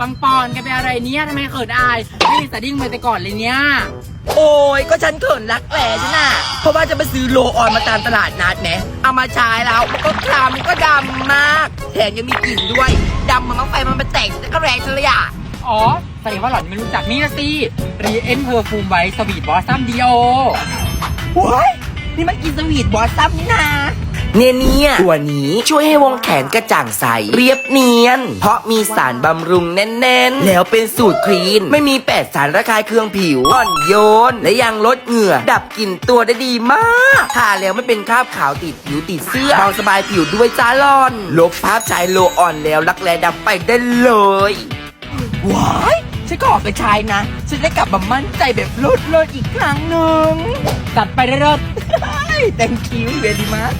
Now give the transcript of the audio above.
ปังปอนแกเป็นอะไรเนี่ยทำไมเขินอายไม่มีสดิ้งมาแต่ก่อนเลยเนี่ย โอ้ยก็ฉันเขินรักแหล่ฉันน่ะ เพราะว่าจะไปซื้อโลออนมาตามตลาดนัดแหมเอามาใช้แล้วมันก็คลามมันก็ดำมาก แถมยังมีกลิ่นด้วยดำมันมาไฟมันมาแตกแล้วก็แรงฉันเลยอะอ๋อแสดงว่าหล่อนไม่รู้จักนี่นะสิรีเอ็นเพอร์ฟูมไว้สวีทบอสซัมดีโอว้ายนี่มันกินสวีทบอสซัมนี่นา เนี่ยเนี่ยตัวนี้ช่วยให้วงแขนกระจ่างใส เรียบเนียน เพราะมีสารบำรุงแน่นๆ แล้วเป็นสูตรคลีน ไม่มีแปดสารระคายเคืองผิวอ่อนโยน และยังลดเหงื่อ ดับกลิ่นตัวได้ดีมากทาแล้วไม่เป็นคราบขาวติดผิวติดเสื้อเบาสบายผิวด้วยจ้าลอน ลบภาพชายโลอ่อนแล้วรักแร้ดำไปได้เลยว้ายฉันก็ออกไปใช้นะ ฉันได้กลับมามั่นใจแบบลดเลยอีกครั้งหนึ่งจัดไปเรื่อย thank you very much